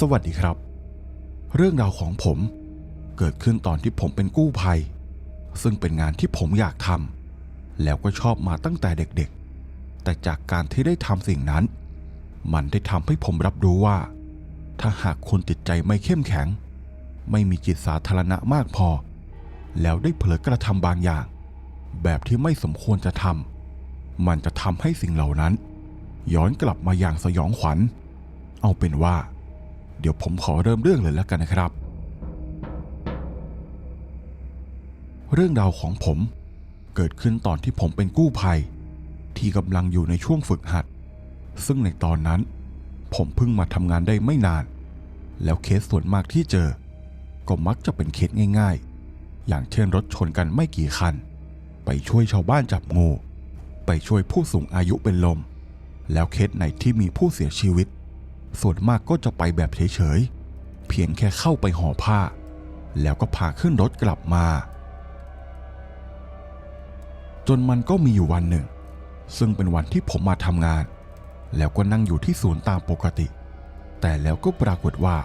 สวัสดีครับ เรื่องราวของผมเกิดขึ้นตอนที่ผมเป็นกู้ภัย ซึ่งเป็นงานที่ผมอยากทำแล้วก็ชอบมาตั้งแต่เด็กๆ แต่จากการที่ได้ทำสิ่งนั้น มันได้ทำให้ผมรับรู้ว่า ถ้าหากคนจิตใจไม่เข้มแข็ง ไม่มีจิตสาธารณะมากพอ แล้วได้เผลอกระทำบางอย่าง แบบที่ไม่สมควรจะทำมันจะทำให้สิ่งเหล่านั้น ย้อนกลับมาอย่างสยองขวัญ เอาเป็นว่า เดี๋ยวผมขอเริ่มเรื่องเลยแล้วกันนะครับ เรื่องราวของผมเกิดขึ้นตอนที่ผมเป็นกู้ภัย ที่กำลังอยู่ในช่วงฝึกหัด ซึ่งในตอนนั้น ผมเพิ่งมาทำงานได้ไม่นาน แล้วเคสส่วนมากที่เจอ ก็มักจะเป็นเคสง่าย ๆ อย่างเช่นรถชนกันไม่กี่คัน ไปช่วยชาวบ้านจับงู ไปช่วยผู้สูงอายุเป็นลม แล้วเคสไหนที่มีผู้เสียชีวิต ส่วนมากก็จะไปแบบเฉยๆ เพียงแค่เข้าไปห่อผ้า แล้วก็พาขึ้นรถกลับมา จนมันก็มีอยู่วันหนึ่ง ซึ่งเป็นวันที่ผมมาทำงาน แล้วก็นั่งอยู่ที่ศูนย์ตามปกติ แต่แล้วก็ปรากฏว่า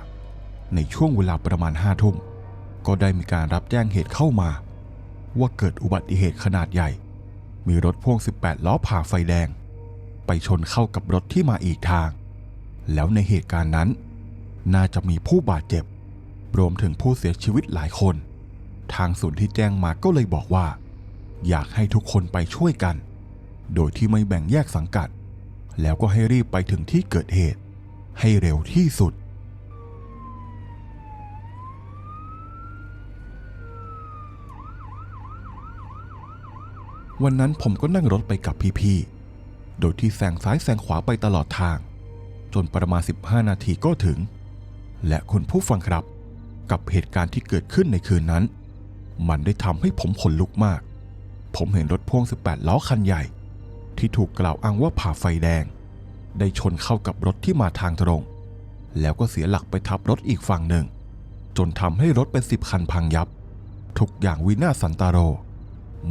ในช่วงเวลาประมาณห้าทุ่มก็ได้มีการรับแจ้งเหตุเข้ามา ว่าเกิดอุบัติเหตุขนาดใหญ่ มีรถพ่วง 18 ล้อผ่าไฟแดง ไปชนเข้ากับรถที่มาอีกทาง แล้วในเหตุการณ์นั้น น่าจะมีผู้บาดเจ็บ รวมถึงผู้เสียชีวิตหลายคน ทางศูนย์ที่แจ้งมาก็เลยบอกว่า อยากให้ทุกคนไปช่วยกัน โดยที่ไม่แบ่งแยกสังกัด แล้วก็ให้รีบไปถึงที่เกิดเหตุ ให้เร็วที่สุดวันนั้นผมก็นั่งรถไปกับพี่ๆ โดยที่แซงซ้ายแซงขวาไปตลอดทาง จนประมาณ 15 นาทีก็ถึง และคุณผู้ฟังครับ กับเหตุการณ์ที่เกิดขึ้นในคืนนั้น มันได้ทำให้ผมขนลุกมาก ผมเห็นรถพ่วง 18 ล้อคันใหญ่ ที่ถูกกล่าวอ้างว่าผ่าไฟแดง ได้ชนเข้ากับรถที่มาทางตรง แล้วก็เสียหลักไปทับรถอีกฝั่งหนึ่ง จนทำให้รถเป็นสิบคันพังยับ ทุกอย่างวินาศสันตาโร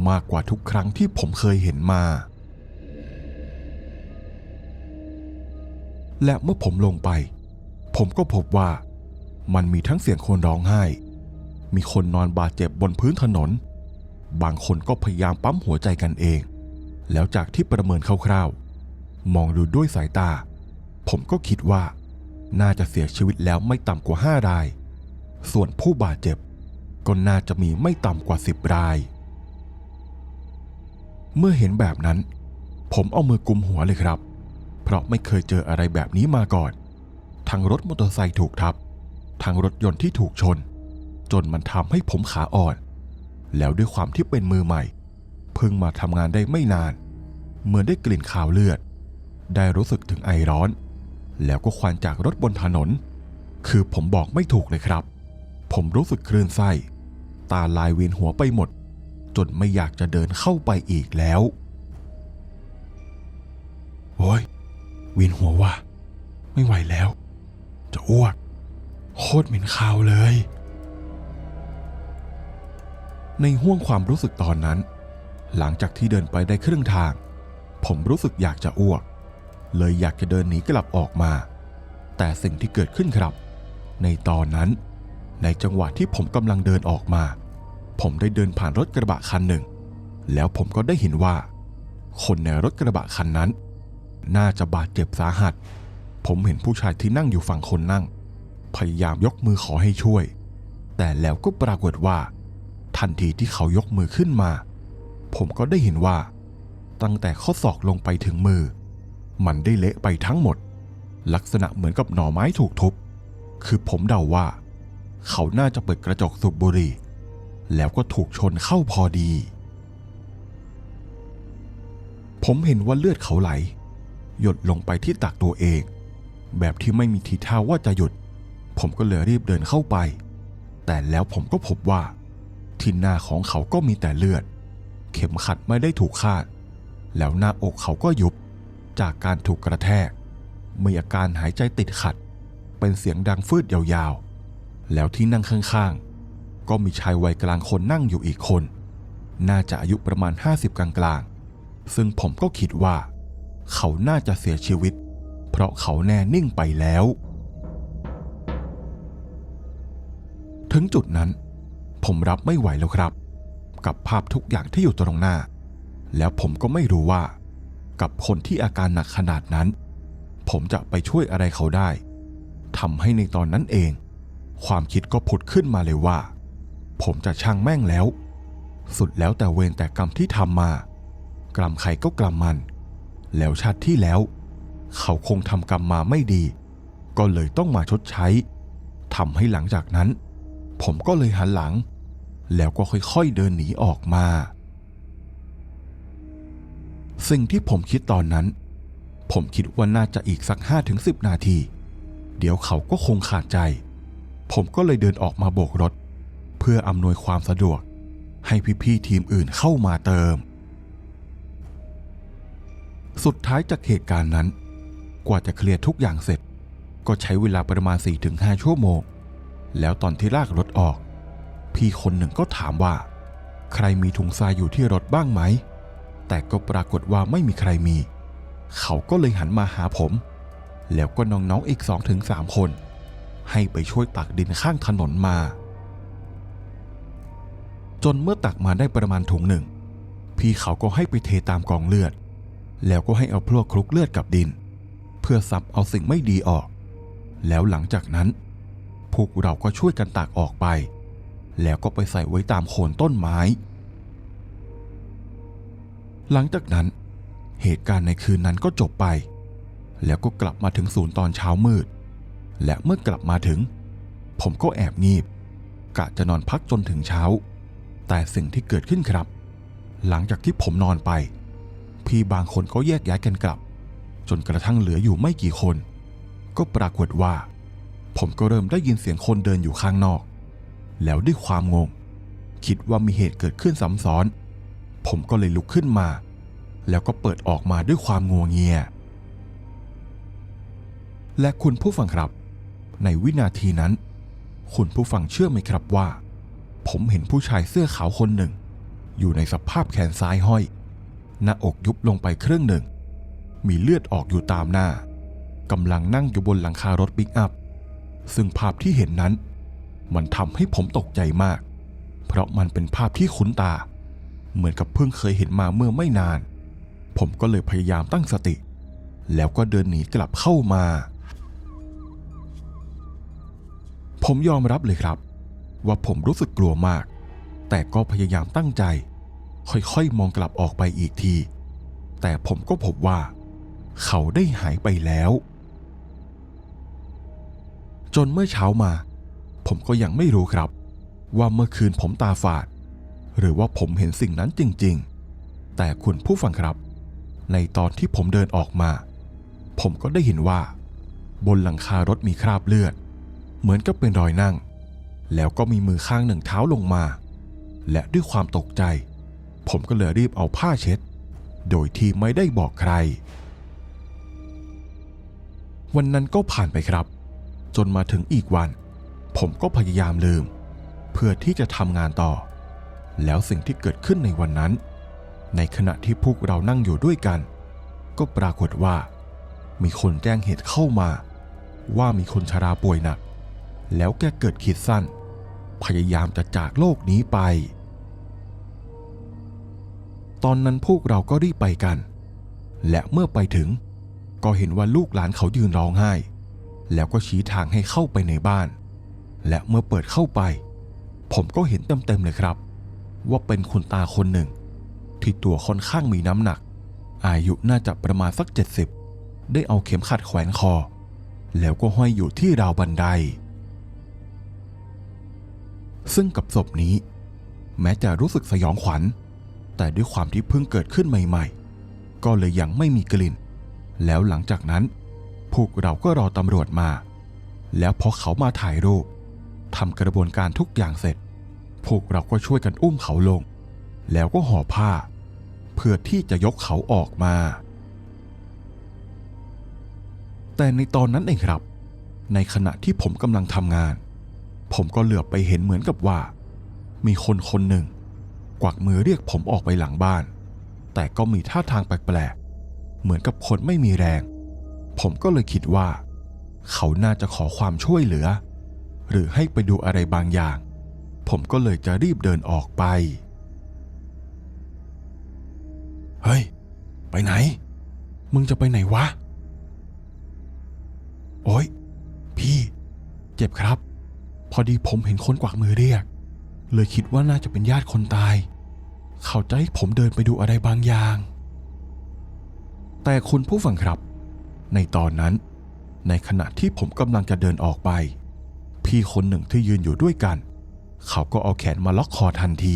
มากกว่าทุกครั้งที่ผมเคยเห็นมา และเมื่อผมลงไป ผมก็พบว่ามันมีทั้งเสียงคนร้องไห้ มีคนนอนบาดเจ็บบนพื้นถนน บางคนก็พยายามปั๊มหัวใจกันเอง แล้วจากที่ประเมินคร่าวๆ มองดูด้วยสายตา ผมก็คิดว่า น่าจะเสียชีวิตแล้วไม่ต่ำกว่าห้าราย ส่วนผู้บาดเจ็บ ก็น่าจะมีไม่ต่ำกว่าสิบราย เมื่อเห็นแบบนั้น ผมเอามือกุมหัวเลยครับ ราะไม่เคยเจออะไรแบบนี้มาก่อน ทั้งรถมอเตอร์ไซค์ถูกทับ ทั้งรถยนต์ที่ถูกชน จนมันทำให้ผมขาอ่อน แล้วด้วยความที่เป็นมือใหม่ เพิ่งมาทำงานได้ไม่นาน เหมื่อได้กลิ่นคาวเลือด ได้รู้สึกถึงไอร้อน แล้วก็ควันจากรถบนถนน คือผมบอกไม่ถูกเลยครับ ผมรู้สึกคลื่นไส้ ตาลายเวียนหัวไปหมด จนไม่อยากจะเดินเข้าไปอีกแล้วโอ้ย เวียนหัวว่ะไม่ไหวแล้ว จะอ้วก โคตรเหม็นคาวเลย ในห้วงความรู้สึกตอนนั้น หลังจากที่เดินไปได้ครึ่งทาง ผมรู้สึกอยากจะอ้วก เลยอยากจะเดินหนีกลับออกมา แต่สิ่งที่เกิดขึ้นครับ ในตอนนั้น ในจังหวะที่ผมกำลังเดินออกมา ผมได้เดินผ่านรถกระบะคันหนึ่ง แล้วผมก็ได้เห็นว่า คนในรถกระบะคันนั้น น่าจะบาดเจ็บสาหัส ผมเห็นผู้ชายที่นั่งอยู่ฝั่งคนนั่ง พยายามยกมือขอให้ช่วย แต่แล้วก็ปรากฏว่า ทันทีที่เขายกมือขึ้นมา ผมก็ได้เห็นว่า ตั้งแต่ข้อศอกลงไปถึงมือ มันได้เละไปทั้งหมด ลักษณะเหมือนกับหน่อไม้ถูกทุบ คือผมเดาว่า เขาน่าจะเปิดกระจกสูบบุหรี่แล้วก็ถูกชนเข้าพอดี ผมเห็นว่าเลือดเขาไหล หยดลงไปที่ตักตัวเอง แบบที่ไม่มีทีท่าว่าจะหยุด ผมก็เลยรีบเดินเข้าไป แต่แล้วผมก็พบว่า ที่หน้าของเขาก็มีแต่เลือด เข็มขัดไม่ได้ถูกคาด แล้วหน้าอกเขาก็ยุบ จากการถูกกระแทก มีอาการหายใจติดขัด เป็นเสียงดังฟืดยาวๆ แล้วที่นั่งข้างๆ ก็มีชายวัยกลางคนนั่งอยู่อีกคน น่าจะอายุประมาณ 50 กลางๆ ซึ่งผมก็คิดว่า เขาน่าจะเสียชีวิต เพราะเขาแน่นิ่งไปแล้ว ถึงจุดนั้น ผมรับไม่ไหวแล้วครับ กับภาพทุกอย่างที่อยู่ตรงหน้า แล้วผมก็ไม่รู้ว่า กับคนที่อาการหนักขนาดนั้น ผมจะไปช่วยอะไรเขาได้ทำให้ในตอนนั้นเอง ความคิดก็ผุดขึ้นมาเลยว่า ผมจะช่างแม่งแล้ว สุดแล้วแต่เวรแต่กรรมที่ทำมา กรรมใครก็กรรมมัน แล้วชาติที่แล้ว เขาคงทำกรรมมาไม่ดี ก็เลยต้องมาชดใช้ทำให้หลังจากนั้น ผมก็เลยหันหลัง แล้วก็ค่อยๆเดินหนีออกมา สิ่งที่ผมคิดตอนนั้น ผมคิดว่าน่าจะอีกสัก5-10นาที เดี๋ยวเขาก็คงขาดใจ ผมก็เลยเดินออกมาโบกรถ เพื่ออำนวยความสะดวก ให้พี่ๆทีมอื่นเข้ามาเติม สุดท้ายจากเหตุการณ์นั้น กว่าจะเคลียร์ทุกอย่างเสร็จ ก็ใช้เวลาประมาณ 4-5 ชั่วโมง แล้วตอนที่ลากรถออก พี่คนหนึ่งก็ถามว่า ใครมีถุงทรายอยู่ที่รถบ้างไหม แต่ก็ปรากฏว่าไม่มีใครมี เขาก็เลยหันมาหาผม แล้วก็น้องๆอีก 2-3 คน ให้ไปช่วยตักดินข้างถนนมา จนเมื่อตักมาได้ประมาณถุงหนึ่ง พี่เขาก็ให้ไปเทตามกองเลือด แล้วก็ให้เอาพลวกคลุกเลือดกับดิน เพื่อซับเอาสิ่งไม่ดีออก แล้วหลังจากนั้น พวกเราก็ช่วยกันตักออกไป แล้วก็ไปใส่ไว้ตามโคนต้นไม้ หลังจากนั้น เหตุการณ์ในคืนนั้นก็จบไป แล้วก็กลับมาถึงศูนย์ตอนเช้ามืด และเมื่อกลับมาถึง ผมก็แอบงีบกะจะนอนพักจนถึงเช้า แต่สิ่งที่เกิดขึ้นครับ หลังจากที่ผมนอนไป พี่บางคนก็แยกย้ายกันกลับ จนกระทั่งเหลืออยู่ไม่กี่คน ก็ปรากฏว่า ผมก็เริ่มได้ยินเสียงคนเดินอยู่ข้างนอก แล้วด้วยความงง คิดว่ามีเหตุเกิดขึ้นซ้ำซ้อน ผมก็เลยลุกขึ้นมา แล้วก็เปิดออกมาด้วยความงัวเงีย และคุณผู้ฟังครับ ในวินาทีนั้น คุณผู้ฟังเชื่อไหมครับว่า ผมเห็นผู้ชายเสื้อขาวคนหนึ่ง อยู่ในสภาพแขนซ้ายห้อย หน้าอกยุบลงไปครึ่งหนึ่ง มีเลือดออกอยู่ตามหน้ากำลังนั่งอยู่บนหลังคารถปิกอัพ ซึ่งภาพที่เห็นนั้น มันทำให้ผมตกใจมาก เพราะมันเป็นภาพที่คุ้นตา เหมือนกับเพิ่งเคยเห็นมาเมื่อไม่นาน ผมก็เลยพยายามตั้งสติ แล้วก็เดินหนีกลับเข้ามา ผมยอมรับเลยครับ ว่าผมรู้สึกกลัวมาก แต่ก็พยายามตั้งใจ ค่อยๆ มองกลับออกไปอีกที แต่ผมก็พบว่า เขาได้หายไปแล้ว จนเมื่อเช้ามา ผมก็ยังไม่รู้ครับ ว่าเมื่อคืนผมตาฝาด หรือว่าผมเห็นสิ่งนั้นจริง ๆ แต่คุณผู้ฟังครับ ในตอนที่ผมเดินออกมา ผมก็ได้เห็นว่า บนหลังคารถมีคราบเลือด เหมือนกับเป็นรอยนั่ง แล้วก็มีมือข้างหนึ่งเท้าลงมา และด้วยความตกใจ ผมก็เลยรีบเอาผ้าเช็ด โดยที่ไม่ได้บอกใคร วันนั้นก็ผ่านไปครับ จนมาถึงอีกวัน ผมก็พยายามลืม เพื่อที่จะทำงานต่อ แล้วสิ่งที่เกิดขึ้นในวันนั้น ในขณะที่พวกเรานั่งอยู่ด้วยกัน ก็ปรากฏว่า มีคนแจ้งเหตุเข้ามา ว่ามีคนชราป่วยหนัก แล้วแกเกิดคิดสั้น พยายามจะจากโลกนี้ไป ตอนนั้นพวกเราก็รีบไปกัน และเมื่อไปถึง ก็เห็นว่าลูกหลานเขายืนร้องไห้ แล้วก็ชี้ทางให้เข้าไปในบ้าน และเมื่อเปิดเข้าไป ผมก็เห็นเต็มๆเลยครับ ว่าเป็นคุณตาคนหนึ่ง ที่ตัวค่อนข้างมีน้ำหนัก อายุน่าจะประมาณสัก 70 ได้เอาเข็มขัดแขวนคอ แล้วก็ห้อยอยู่ที่ราวบันได ซึ่งกับศพนี้ แม้จะรู้สึกสยองขวัญ แต่ด้วยความที่เพิ่งเกิดขึ้นใหม่ ๆ ก็เลยยังไม่มีกลิ่น แล้วหลังจากนั้น พวกเราก็รอตำรวจมา แล้วพอเขามาถ่ายรูปทำกระบวนการทุกอย่างเสร็จ พวกเราก็ช่วยกันอุ้มเขาลง แล้วก็ห่อผ้า เพื่อที่จะยกเขาออกมา แต่ในตอนนั้นเองครับ ในขณะที่ผมกำลังทำงาน ผมก็เหลือบไปเห็นเหมือนกับว่า มีคนคนหนึ่ง กวักมือเรียกผมออกไปหลังบ้าน แต่ก็มีท่าทางแปลกๆ เหมือนกับคนไม่มีแรง ผมก็เลยคิดว่า เขาน่าจะขอความช่วยเหลือ หรือให้ไปดูอะไรบางอย่าง ผมก็เลยจะรีบเดินออกไป เฮ้ย ไปไหน มึงจะไปไหนวะ โอ๊ย พี่ เจ็บครับ พอดีผมเห็นคนกวักมือเรียก เลยคิดว่าน่าจะเป็นญาติคนตาย เขาจะให้ผมเดินไปดูอะไรบางอย่าง แต่คุณผู้ฟังครับ ในตอนนั้น ในขณะที่ผมกำลังจะเดินออกไป พี่คนหนึ่งที่ยืนอยู่ด้วยกัน เขาก็เอาแขนมาล็อกคอทันที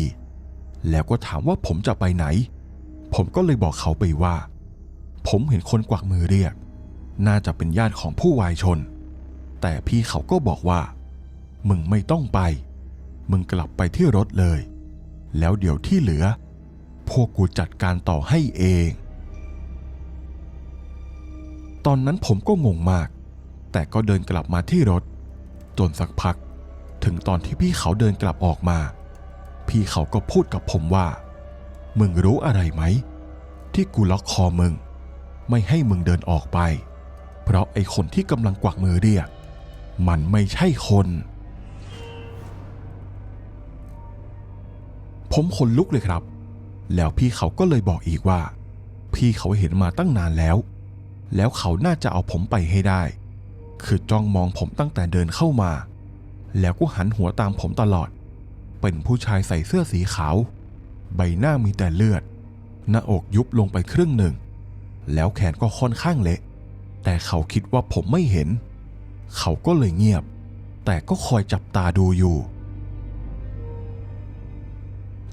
แล้วก็ถามว่าผมจะไปไหน ผมก็เลยบอกเขาไปว่า ผมเห็นคนกวักมือเรียก น่าจะเป็นญาติของผู้วายชน แต่พี่เขาก็บอกว่า มึงไม่ต้องไป มึงกลับไปที่รถเลย แล้วเดี๋ยวที่เหลือ พวกกูจัดการต่อให้เอง ตอนนั้นผมก็งงมาก แต่ก็เดินกลับมาที่รถ จนสักพัก ถึงตอนที่พี่เขาเดินกลับออกมา พี่เขาก็พูดกับผมว่า มึงรู้อะไรไหม ที่กูล็อกคอมึง ไม่ให้มึงเดินออกไป เพราะไอ้คนที่กำลังกวักมือเรียก มันไม่ใช่คน ผมขนลุกเลยครับ แล้วพี่เขาก็เลยบอกอีกว่า พี่เขาเห็นมาตั้งนานแล้ว แล้วเขาน่าจะเอาผมไปให้ได้ คือจ้องมองผมตั้งแต่เดินเข้ามา แล้วก็หันหัวตามผมตลอด เป็นผู้ชายใส่เสื้อสีขาว ใบหน้ามีแต่เลือด หน้าอกยุบลงไปครึ่งหนึ่ง แล้วแขนก็ค่อนข้างเละแต่เขาคิดว่าผมไม่เห็น เขาก็เลยเงียบ แต่ก็คอยจับตาดูอยู่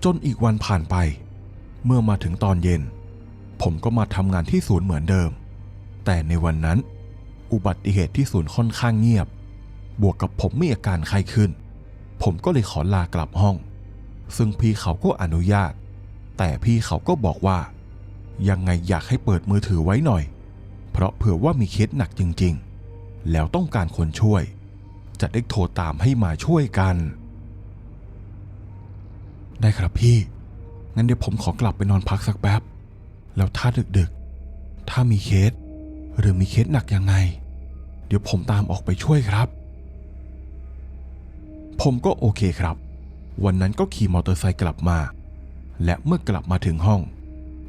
จนอีกวันผ่านไป เมื่อมาถึงตอนเย็น ผมก็มาทำงานที่ศูนย์เหมือนเดิม แต่ในวันนั้น อุบัติเหตุที่ศูนย์ค่อนข้างเงียบ บวกกับผมมีอาการไข้ขึ้น ผมก็เลยขอลากลับห้อง ซึ่งพี่เขาก็อนุญาต แต่พี่เขาก็บอกว่า ยังไงอยากให้เปิดมือถือไว้หน่อย เพราะเผื่อว่ามีเคสหนักจริง ๆ แล้วต้องการคนช่วย จะได้โทรตามให้มาช่วยกัน ได้ครับพี่ งั้นเดี๋ยวผมขอกลับไปนอนพักสักแป๊บ แล้วถ้าดึกๆ ถ้ามีเคส หรือมีเคสหนักยังไง เดี๋ยวผมตามออกไปช่วยครับ ผมก็โอเคครับ วันนั้นก็ขี่มอเตอร์ไซค์กลับมา และเมื่อกลับมาถึงห้อง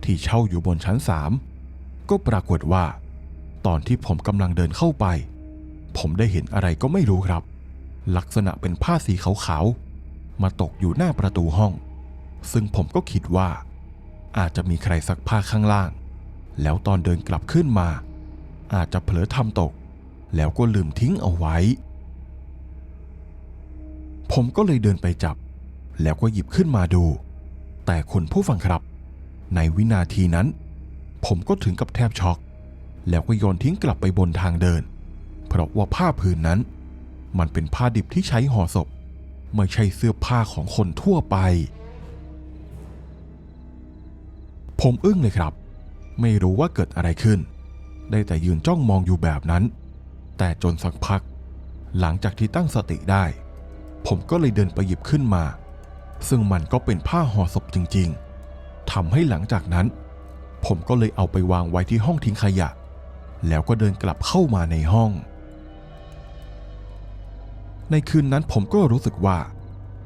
ที่เช่าอยู่บนชั้นสามก็ปรากฏว่า ตอนที่ผมกำลังเดินเข้าไป ผมได้เห็นอะไรก็ไม่รู้ครับ ลักษณะเป็นผ้าสีขาวๆ มาตกอยู่หน้าประตูห้อง ซึ่งผมก็คิดว่า อาจจะมีใครซักผ้าข้างล่าง แล้วตอนเดินกลับขึ้นมา อาจจะเผลอทำตก แล้วก็ลืมทิ้งเอาไว้ ผมก็เลยเดินไปจับ แล้วก็หยิบขึ้นมาดู แต่คุณผู้ฟังครับ ในวินาทีนั้น ผมก็ถึงกับแทบช็อก แล้วก็โยนทิ้งกลับไปบนทางเดิน เพราะว่าผ้าผืนนั้น มันเป็นผ้าดิบที่ใช้ห่อศพ ไม่ใช่เสื้อผ้าของคนทั่วไป ผมอึ้งเลยครับ ไม่รู้ว่าเกิดอะไรขึ้น ได้แต่ยืนจ้องมองอยู่แบบนั้น แต่จนสักพัก หลังจากที่ตั้งสติได้ ผมก็เลยเดินไปหยิบขึ้นมา ซึ่งมันก็เป็นผ้าห่อศพจริงๆทำให้หลังจากนั้น ผมก็เลยเอาไปวางไว้ที่ห้องทิ้งขยะ แล้วก็เดินกลับเข้ามาในห้อง ในคืนนั้นผมก็รู้สึกว่า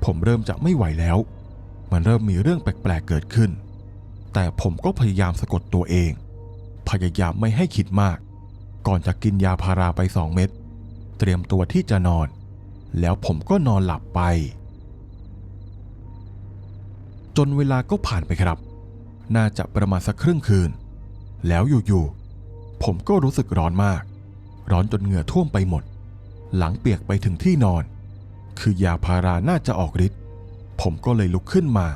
ผมเริ่มจะไม่ไหวแล้ว มันเริ่มมีเรื่องแปลกๆเกิดขึ้น แต่ผมก็พยายามสะกดตัวเอง พยายามไม่ให้คิดมาก ก่อนจะกินยาพาราไปสองเม็ด เตรียมตัวที่จะนอน แล้วผมก็นอนหลับไป จนเวลาก็ผ่านไปครับ น่าจะประมาณสักครึ่งคืน แล้วอยู่ๆ ผมก็รู้สึกร้อนมาก ร้อนจนเหงื่อท่วมไปหมด หลังเปียกไปถึงที่นอน คือยาพาราน่าจะออกฤทธิ์ผมก็เลยลุกขึ้นมา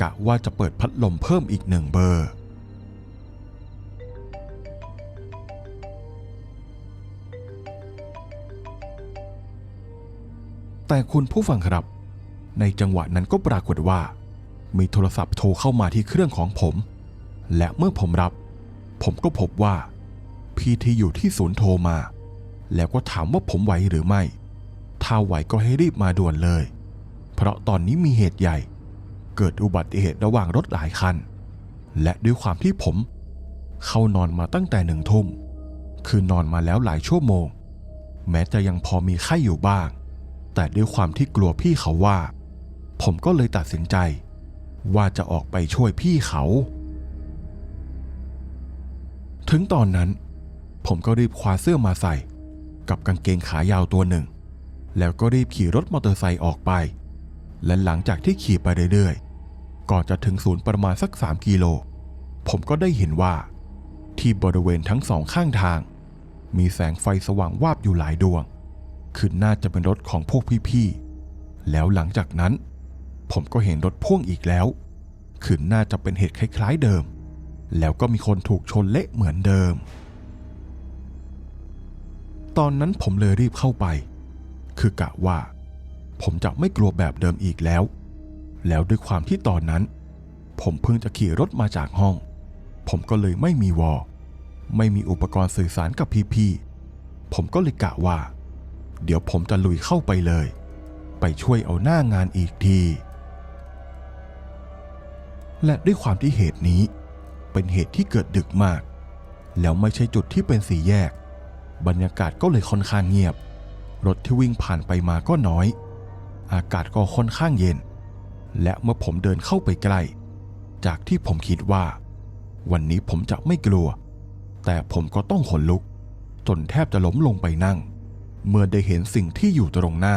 กะว่าจะเปิดพัดลมเพิ่มอีกหนึ่งเบอร์ แต่คุณผู้ฟังครับ ในจังหวะนั้นก็ปรากฏว่า มีโทรศัพท์โทรเข้ามาที่เครื่องของผม และเมื่อผมรับ ผมก็พบว่า พี่ที่อยู่ที่ศูนย์โทรมา แล้วก็ถามว่าผมไหวหรือไม่ ถ้าไหวก็ให้รีบมาด่วนเลย เพราะตอนนี้มีเหตุใหญ่ เกิดอุบัติเหตุระหว่างรถหลายคัน และด้วยความที่ผม เข้านอนมาตั้งแต่หนึ่งทุ่ม คือนอนมาแล้วหลายชั่วโมง แม้จะยังพอมีไข้อยู่บ้าง แต่ด้วยความที่กลัวพี่เขาว่า ผมก็เลยตัดสินใจ ว่าจะออกไปช่วยพี่เขา ถึงตอนนั้นผมก็รีบคว้าเสื้อมาใส่ กับกางเกงขายาวตัวหนึ่ง แล้วก็รีบขี่รถมอเตอร์ไซค์ออกไป และหลังจากที่ขี่ไปเรื่อยๆ ก่อนจะถึงศูนย์ประมาณสัก 3 กิโล ผมก็ได้เห็นว่า ที่บริเวณทั้งสองข้างทาง มีแสงไฟสว่างวาบอยู่หลายดวง คือน่าจะเป็นรถของพวกพี่ๆ แล้วหลังจากนั้น ผมก็เห็นรถพ่วงอีกแล้ว คือน่าจะเป็นเหตุคล้ายๆเดิม แล้วก็มีคนถูกชนเละเหมือนเดิม ตอนนั้นผมเลยรีบเข้าไป คือกะว่า ผมจะไม่กลัวแบบเดิมอีกแล้ว แล้วด้วยความที่ตอนนั้น ผมเพิ่งจะขี่รถมาจากห้อง ผมก็เลยไม่มีวอลไม่มีอุปกรณ์สื่อสารกับพี่ๆผมก็เลยกะว่า เดี๋ยวผมจะลุยเข้าไปเลย ไปช่วยเอาหน้างานอีกที และด้วยความที่เหตุนี้ เป็นเหตุที่เกิดดึกมาก แล้วไม่ใช่จุดที่เป็นสี่แยก บรรยากาศก็เลยค่อนข้างเงียบ รถที่วิ่งผ่านไปมาก็น้อย อากาศก็ค่อนข้างเย็น และเมื่อผมเดินเข้าไปใกล้ จากที่ผมคิดว่า วันนี้ผมจะไม่กลัว แต่ผมก็ต้องขนลุก จนแทบจะล้มลงไปนั่ง เมื่อได้เห็นสิ่งที่อยู่ตรงหน้า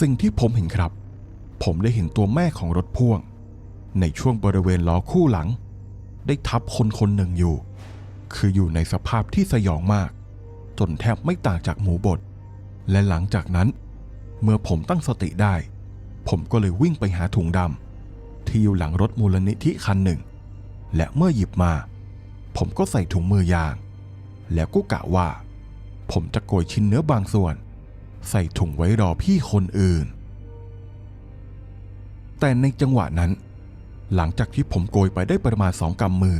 สิ่งที่ผมเห็นครับ ผมได้เห็นตัวแม่ของรถพ่วง ในช่วงบริเวณล้อคู่หลัง ได้ทับคนคนหนึ่งอยู่ คืออยู่ในสภาพที่สยองมาก จนแทบไม่ต่างจากหมูบด และหลังจากนั้น เมื่อผมตั้งสติได้ ผมก็เลยวิ่งไปหาถุงดำที่อยู่หลังรถมูลนิธิคันหนึ่ง และเมื่อหยิบมา ผมก็ใส่ถุงมือยาง แล้วก็กะว่า ผมจะโกยชิ้นเนื้อบางส่วน ใส่ถุงไว้รอพี่คนอื่น แต่ในจังหวะนั้น หลังจากที่ผมโกยไปได้ประมาณสองกำมือ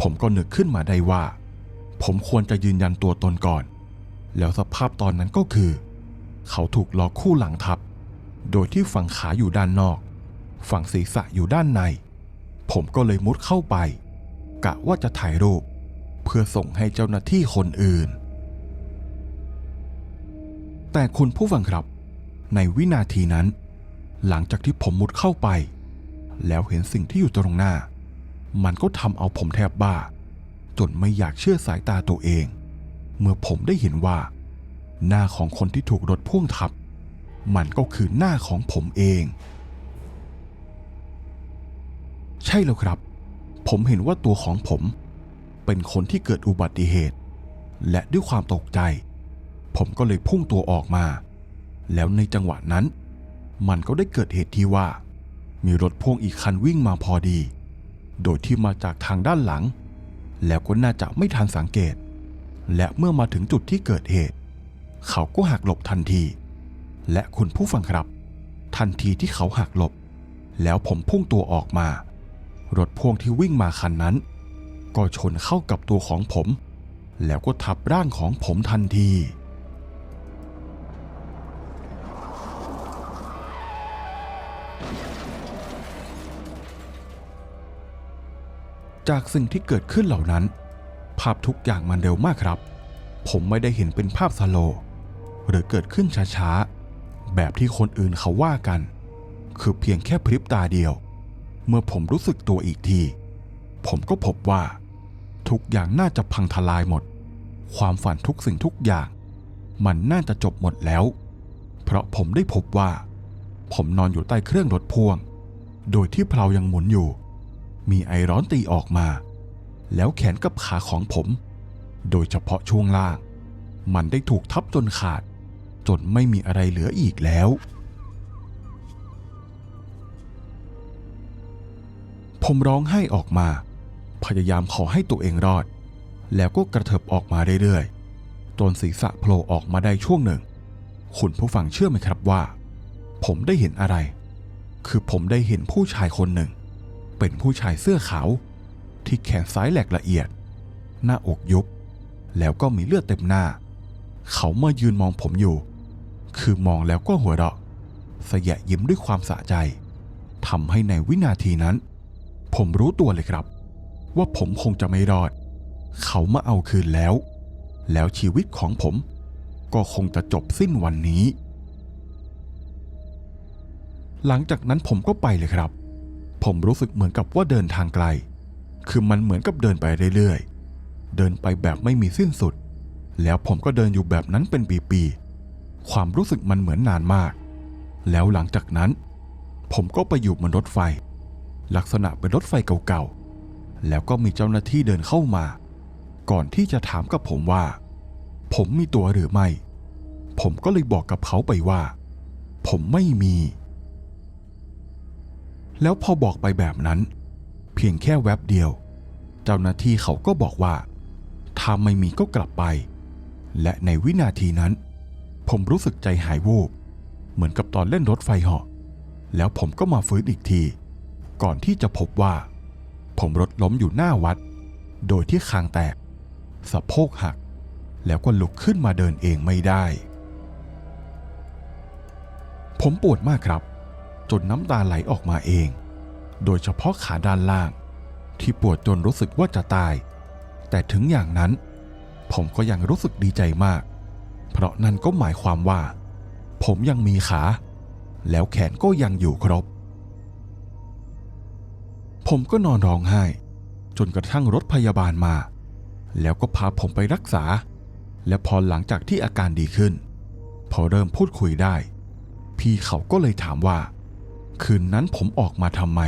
ผมก็นึกขึ้นมาได้ว่า ผมควรจะยืนยันตัวตนก่อน แล้วสภาพตอนนั้นก็คือ เขาถูกล้อคู่หลังทับ โดยที่ฝั่งขาอยู่ด้านนอก ฝั่งศีรษะอยู่ด้านใน ผมก็เลยมุดเข้าไป กะว่าจะถ่ายรูป เพื่อส่งให้เจ้าหน้าที่คนอื่น แต่คุณผู้ฟังครับ ในวินาทีนั้น หลังจากที่ผมมุดเข้าไป แล้วเห็นสิ่งที่อยู่ตรงหน้า มันก็ทำเอาผมแทบบ้า จนไม่อยากเชื่อสายตาตัวเอง เมื่อผมได้เห็นว่า หน้าของคนที่ถูกรถพ่วงทับ มันก็คือหน้าของผมเอง ใช่แล้วครับ ผมเห็นว่าตัวของผม เป็นคนที่เกิดอุบัติเหตุ และด้วยความตกใจ ผมก็เลยพุ่งตัวออกมา แล้วในจังหวะนั้น มันก็ได้เกิดเหตุที่ว่า มีรถพ่วงอีกคันวิ่งมาพอดี โดยที่มาจากทางด้านหลัง แล้วก็น่าจะไม่ทันสังเกต และเมื่อมาถึงจุดที่เกิดเหตุ เขาก็หักหลบทันที และคุณผู้ฟังครับ ทันทีที่เขาหักหลบ แล้วผมพุ่งตัวออกมา รถพ่วงที่วิ่งมาคันนั้น ก็ชนเข้ากับตัวของผม แล้วก็ทับร่างของผมทันที จากสิ่งที่เกิดขึ้นเหล่านั้น ภาพทุกอย่างมันเร็วมากครับ ผมไม่ได้เห็นเป็นภาพสโล หรือเกิดขึ้นช้าๆ แบบที่คนอื่นเขาว่ากัน คือเพียงแค่พริบตาเดียว เมื่อผมรู้สึกตัวอีกที ผมก็พบว่า ทุกอย่างน่าจะพังทลายหมด ความฝันทุกสิ่งทุกอย่าง มันน่าจะจบหมดแล้ว เพราะผมได้พบว่า ผมนอนอยู่ใต้เครื่องรถพ่วง โดยที่เพลายังหมุนอยู่ มีไอร้อนตีออกมา แล้วแขนกับขาของผม โดยเฉพาะช่วงล่าง มันได้ถูกทับจนขาด จนไม่มีอะไรเหลืออีกแล้ว ผมร้องไห้ออกมา พยายามขอให้ตัวเองรอด แล้วก็กระเถิบออกมาเรื่อยๆ จนศีรษะโผล่ออกมาได้ช่วงหนึ่ง คุณผู้ฟังเชื่อไหมครับว่า ผมได้เห็นอะไร คือผมได้เห็นผู้ชายคนหนึ่ง เป็นผู้ชายเสื้อขาว ที่แขนซ้ายแหลกละเอียด หน้าอกยุบ แล้วก็มีเลือดเต็มหน้า เขามายืนมองผมอยู่ คือมองแล้วก็หัวเราะสยะยิ้มด้วยความสะใจทำให้ในวินาทีนั้น ผมรู้ตัวเลยครับ ว่าผมคงจะไม่รอด เขามาเอาคืนแล้ว แล้วชีวิตของผม ก็คงจะจบสิ้นวันนี้ หลังจากนั้นผมก็ไปเลยครับ ผมรู้สึกเหมือนกับว่าเดินทางไกล คือมันเหมือนกับเดินไปเรื่อยๆ เดินไปแบบไม่มีสิ้นสุด แล้วผมก็เดินอยู่แบบนั้นเป็นปีๆ ความรู้สึกมันเหมือนนานมาก แล้วหลังจากนั้น ผมก็ไปอยู่บนรถไฟ ลักษณะเป็นรถไฟเก่าๆ แล้วก็มีเจ้าหน้าที่เดินเข้ามา ก่อนที่จะถามกับผมว่า ผมมีตัวหรือไม่ ผมก็เลยบอกกับเขาไปว่า ผมไม่มี แล้วพอบอกไปแบบนั้น เพียงแค่แวบเดียว เจ้าหน้าที่เขาก็บอกว่า ถ้าไม่มีก็กลับไป และในวินาทีนั้น ผมรู้สึกใจหายวูบเหมือนกับตอนเล่นรถไฟเหาะแล้วผมก็มาฟื้นอีกที ก่อนที่จะพบว่า ผมรถล้มอยู่หน้าวัด โดยที่คางแตก สะโพกหัก แล้วก็ลุกขึ้นมาเดินเองไม่ได้ ผมปวดมากครับ จนน้ำตาไหลออกมาเอง โดยเฉพาะขาด้านล่าง ที่ปวดจนรู้สึกว่าจะตาย แต่ถึงอย่างนั้น ผมก็ยังรู้สึกดีใจมาก เพราะนั่นก็หมายความว่า ผมยังมีขา แล้วแขนก็ยังอยู่ครบ ผมก็นอนร้องไห้ จนกระทั่งรถพยาบาลมา แล้วก็พาผมไปรักษา และพอหลังจากที่อาการดีขึ้น พอเริ่มพูดคุยได้ พี่เขาก็เลยถามว่า คืนนั้นผมออกมาทำไม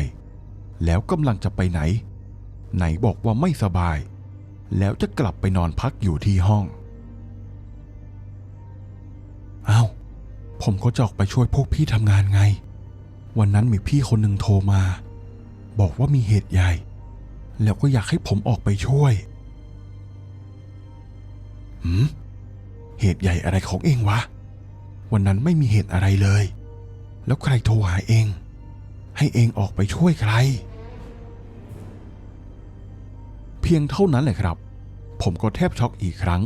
แล้วกำลังจะไปไหน ไหนบอกว่าไม่สบาย แล้วจะกลับไปนอนพักอยู่ที่ห้องเอา้าผมก็จะออกไปช่วยพวกพี่ทำงานไง วันนั้นมีพี่คนหนึ่งโทรมา บอกว่ามีเหตุใหญ่ แล้วก็อยากให้ผมออกไปช่วยหืมเหตุใหญ่อะไรของเองวะ วันนั้นไม่มีเหตุอะไรเลย แล้วใครโทรหาเอง ให้เองออกไปช่วยใคร เพียงเท่านั้นแหละครับ ผมก็แทบช็อกอีกครั้ง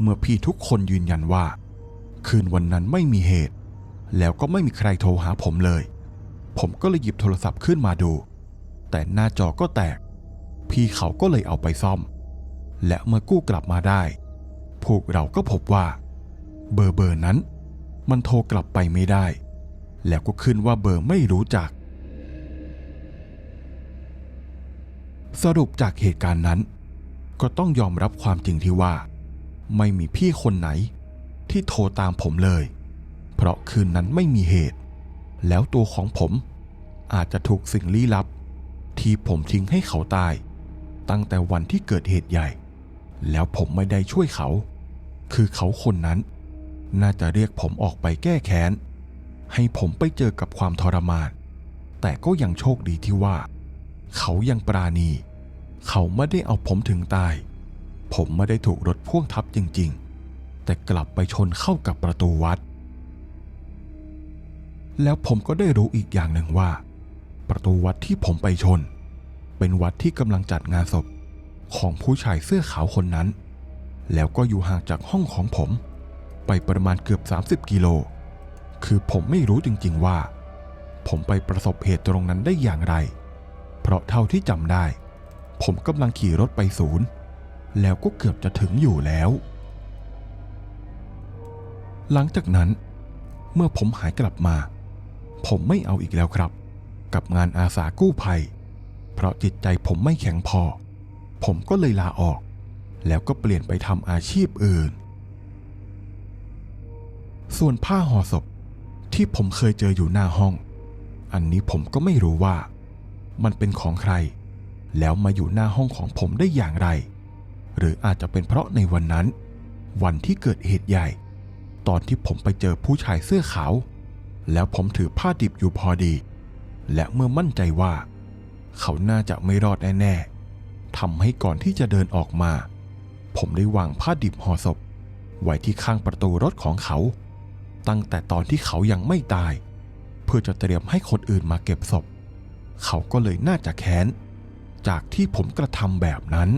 เมื่อพี่ทุกคนยืนยันว่า คืนวันนั้นไม่มีเหตุ แล้วก็ไม่มีใครโทรหาผมเลย ผมก็เลยหยิบโทรศัพท์ขึ้นมาดู แต่หน้าจอก็แตก พี่เขาก็เลยเอาไปซ่อม และเมื่อกู้กลับมาได้ พวกเราก็พบว่า เบอร์เบอร์นั้น มันโทรกลับไปไม่ได้แล้วก็ขึ้นว่าเบอร์ไม่รู้จัก สรุปจากเหตุการณ์นั้น ก็ต้องยอมรับความจริงที่ว่า ไม่มีพี่คนไหน ที่โทรตามผมเลย เพราะคืนนั้นไม่มีเหตุ แล้วตัวของผมอาจจะถูกสิ่งลี้ลับ ที่ผมทิ้งให้เขาตาย ตั้งแต่วันที่เกิดเหตุใหญ่ แล้วผมไม่ได้ช่วยเขา คือเขาคนนั้น น่าจะเรียกผมออกไปแก้แค้น ให้ผมไปเจอกับความทรมาน แต่ก็ยังโชคดีที่ว่า เขายังปราณี เขาไม่ได้เอาผมถึงตาย ผมไม่ได้ถูกรถพ่วงทับจริง ๆ แต่กลับไปชนเข้ากับประตูวัด แล้วผมก็ได้รู้อีกอย่างหนึ่งว่า ประตูวัดที่ผมไปชน เป็นวัดที่กำลังจัดงานศพของผู้ชายเสื้อขาวคนนั้น แล้วก็อยู่ห่างจากห้องของผม ไปประมาณเกือบ 30 กิโล คือผมไม่รู้จริง ๆว่า ผมไปประสบเหตุตรงนั้นได้อย่างไร เพราะเท่าที่จำได้ ผมกำลังขี่รถไปศูนย์ แล้วก็เกือบจะถึงอยู่แล้ว หลังจากนั้น เมื่อผมหายกลับมา ผมไม่เอาอีกแล้วครับ กับงานอาสากู้ภัย เพราะจิตใจผมไม่แข็งพอ ผมก็เลยลาออก แล้วก็เปลี่ยนไปทำอาชีพอื่น ส่วนผ้าห่อศพที่ผมเคยเจออยู่หน้าห้อง อันนี้ผมก็ไม่รู้ว่า มันเป็นของใคร แล้วมาอยู่หน้าห้องของผมได้อย่างไร หรืออาจจะเป็นเพราะในวันนั้น วันที่เกิดเหตุใหญ่ ตอนที่ผมไปเจอผู้ชายเสื้อขาว แล้วผมถือผ้าดิบอยู่พอดี และเมื่อมั่นใจว่า เขาน่าจะไม่รอดแน่ๆทำให้ก่อนที่จะเดินออกมา ผมได้วางผ้าดิบห่อศพ ไว้ที่ข้างประตูรถของเขา ตั้งแต่ตอนที่เขายังไม่ตาย เพื่อจะเตรียมให้คนอื่นมาเก็บศพ เขาก็เลยน่าจะแค้น จากที่ผมกระทำแบบนั้น